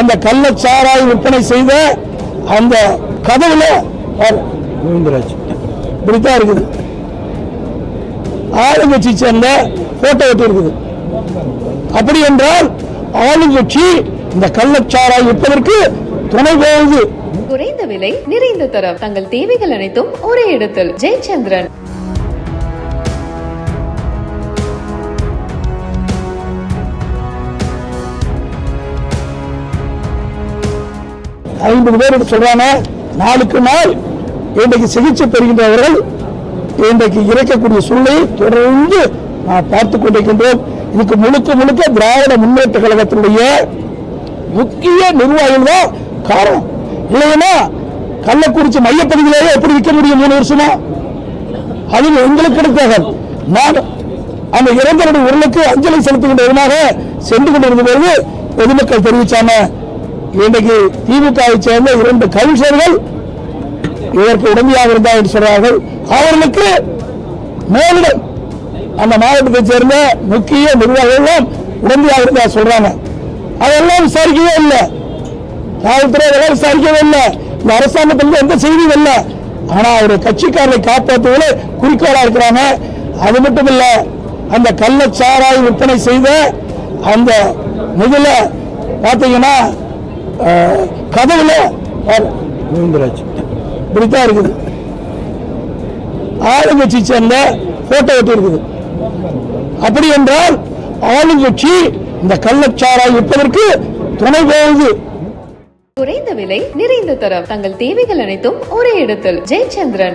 அந்த கள்ளச்சாராய் விற்பனை செய்த அந்த கதவுல கோவிந்தராஜ் இப்படித்தான் இருக்குது. ஆளுங்கட்சி சேர்ந்த போட்டோ ஒட்டி இருக்குது. அப்படி என்றால் ஆளுங்கட்சி இந்த கள்ளச்சாராய் விற்பதற்கு துணை போகுது. குறைந்த விலை நிறைந்த தரம். தங்கள் தேவைகள் அனைத்தும் ஒரே இடத்தில். ஜெயச்சந்திரன். ஐம்பது பேர் எடுத்து சொல்றாங்க. நாளுக்கு நாள் இன்றைக்கு சிகிச்சை பெறுகின்றவர்கள் இன்றைக்கு இறக்கக்கூடிய சூழ்நிலையை தொடர்ந்து நாம் பார்த்துக் கொண்டிருக்கின்றோம். இதுக்கு முழுக்க முழுக்க திராவிட முன்னேற்ற கழகத்தினுடைய முக்கிய நிர்வாகிகள் தான் காரணம். இல்லைன்னா கள்ளக்குறிச்சி மையப்பகுதியிலேயே எப்படி விற்க முடியும் மூணு வருஷமா? அதில் எங்களுக்கு கிடைத்தார்கள் நான் அந்த இறந்தவருடைய உடலுக்கு அஞ்சலி செலுத்துகின்ற விதமாக சென்று கொண்டிருந்த பொழுது பொதுமக்கள் தெரிவிச்சாங்க. இன்றைக்கு திமுகவை சேர்ந்த இரண்டு கவுன்சிலர்கள் இதற்கு உடமையாக இருந்தார் என்று சொல்றார்கள். அவர்களுக்கு மேலிடம் அந்த மாவட்டத்தை சேர்ந்த முக்கிய நிர்வாகிகள் உடமையாக இருந்தா சொல்றாங்க. அதெல்லாம் விசாரிக்கவே இல்லை. காவல்துறை அதெல்லாம் விசாரிக்கவே இல்லை. இந்த அரசாங்கத்திலிருந்து எந்த செய்தியும் இல்லை. ஆனா அவருடைய கட்சிக்காரரை காப்பாற்றுவதில் குறிக்கோளா இருக்கிறாங்க. அது மட்டும் இல்ல அந்த கள்ளச்சாராய் விற்பனை செய்த அந்த முதல பாத்தீங்கன்னா கதவுல. கோவிந்தராஜ் இப்படித்தான் இருக்குது. ஆளுங்கட்சி சேர்ந்த போட்டோ ஒட்டி இருக்குது அப்படி என்றால் ஆளுங்கட்சி இந்த கள்ளச்சாராய் விற்பதற்கு துணை போகுது. குறைந்த விலை நிறைந்த தரம். தங்கள் தேவைகள் அனைத்தும் ஒரே இடத்தில். ஜெயச்சந்திரன்.